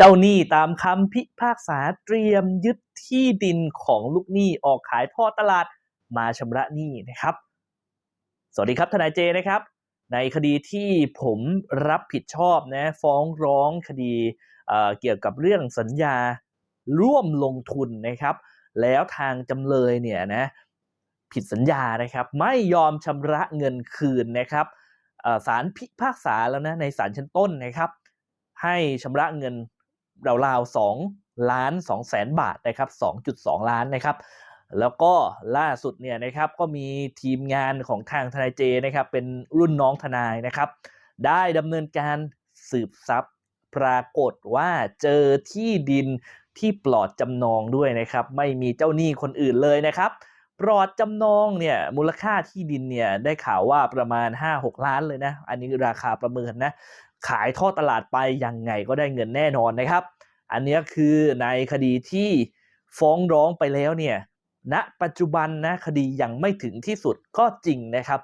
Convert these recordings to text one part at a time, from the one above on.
เจ้าหนี้ตามคำพิพากษาเตรียมยึดที่ดินของลูกหนี้ออกขายทอดตลาดมาชำระหนี้นะครับ สวัสดีครับทนายเจนะครับ ในคดีที่ผมรับผิดชอบนะฟ้องร้องคดีเเกี่ยวกับเรื่องสัญญาร่วมลงทุนนะครับ แล้วทางจำเลยเนี่ยนะผิดสัญญานะครับ ไม่ยอมชำระเงินคืนนะครับเอ่อศาลพิพากษาแล้วนะในศาลชั้นต้นนะครับ ให้ชำระเงิน ราวๆ2ล้าน2แสนบาทนะครับ2.2ล้านนะครับแล้วก็ล่าสุดเนี่ยนะครับก็มีทีมงานของทางทนายเจนะครับเป็นรุ่นน้องทนายนะครับ ได้ดำเนินการสืบทรัพย์ปรากฏว่าเจอที่ดินที่ปลอดจำนองด้วยนะครับ ไม่มีเจ้าหนี้คนอื่นเลยนะครับ ปลอดจำนองเนี่ยมูลค่าที่ดินเนี่ยได้ข่าวว่าประมาณ 5-6 ล้านเลยนะ อันนี้ราคาประเมินนะ ขายทอดตลาดไปยังไงก็ได้เงินแน่นอนนะครับ อันนี้คือในคดีที่ฟ้องร้องไปแล้วเนี่ยณปัจจุบันนะคดียังไม่ถึงที่สุดก็จริงนะครับ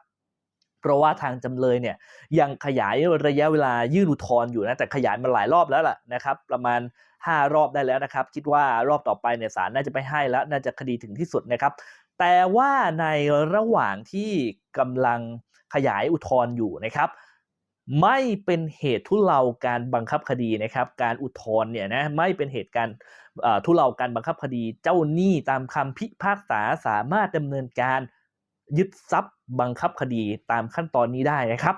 เพราะว่าทางจำเลยเนี่ยยังขยายระยะเวลายื่นอุทธรณ์อยู่นะแต่ขยายมาหลายรอบแล้วล่ะนะครับประมาณ 5 รอบได้แล้วนะครับ คิดว่ารอบต่อไปเนี่ยศาลน่าจะไม่ให้แล้วน่าจะคดีถึงที่สุดนะครับ แต่ว่าในระหว่างที่กำลังขยายอุทธรณ์อยู่นะครับ ไม่เป็นเหตุทุเลาการบังคับคดีนะครับ การอุทธรณ์เนี่ยนะไม่เป็นเหตุการ์ทุเลาการบังคับคดี เจ้าหนี้ตามคำพิพากษาสามารถดำเนินการยึดทรัพย์บังคับคดีตามขั้นตอนนี้ได้นะครับ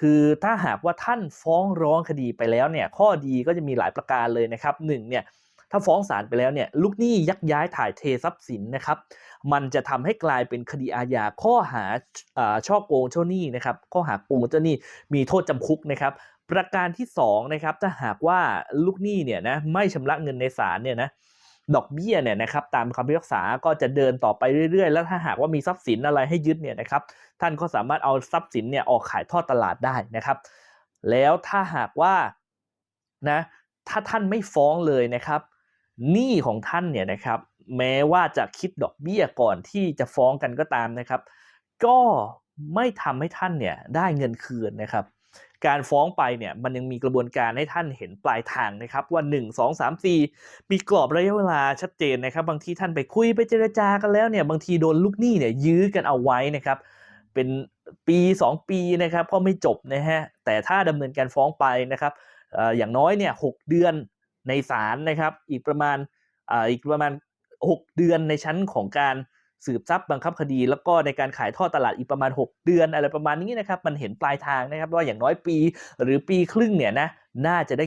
คือถ้าหากว่าท่านฟ้องร้องคดีไปแล้วเนี่ยข้อดีก็จะมีหลายประการเลยนะครับหนึ่งเนี่ย ถ้าฟ้องศาลไปแล้วเนี่ยลูกหนี้ยักย้ายถ่ายเททรัพย์สินนะครับ มันจะทำให้กลายเป็นคดีอาญาข้อหาอ่าช่อโกงเจ้าหนี้นะครับ ข้อหาโกงเจ้าหนี้มีโทษจำคุกนะครับประการที่2นะครับถ้าหากว่าลูกหนี้เนี่ยนะไม่ชำระเงินในศาลเนี่ยนะดอกเบี้ยเนี่ยนะครับตามคำพิพากษาก็จะเดินต่อไปเรื่อยๆ แล้วถ้าหากว่ามีทรัพย์สินอะไรให้ยึดเนี่ยนะครับท่านก็สามารถเอาทรัพย์สินเนี่ยออกขายทอดตลาดได้นะครับ แล้วถ้าหากว่านะถ้าท่านไม่ฟ้องเลยนะครับ หนี้ของท่านเนี่ยนะครับแม้ว่าจะคิดดอกเบี้ยก่อนที่จะฟ้องกันก็ตามนะครับ ก็ไม่ทำให้ท่านเนี่ยได้เงินคืนนะครับ การฟ้องไปเนี่ยมันยังมีกระบวนการให้ท่านเห็นปลายทางนะครับว่า 1 2 3 4 มีกรอบระยะเวลาชัดเจนนะครับ บางทีท่านไปคุยไปเจรจากันแล้วเนี่ยบางทีโดนลูกหนี้เนี่ยยื้อกันเอาไว้นะครับ เป็นปี 2 ปีนะครับก็ไม่จบนะฮะแต่ถ้าดำเนินการฟ้องไปนะครับเอ่ออย่างน้อยเนี่ยหเดือน ในศาลนะครับ อีกประมาณออีกประมาณ 6 เดือนในชั้นของการสืบทรัพย์บังคับคดี แล้วก็ในการขายทอดตลาดอีกประมาณ 6 เดือนอะไรประมาณนี้นะครับ มันเห็นปลายทางนะครับว่าอย่างน้อยปีหรือปีครึ่งเนี่ยนะน่าจะได้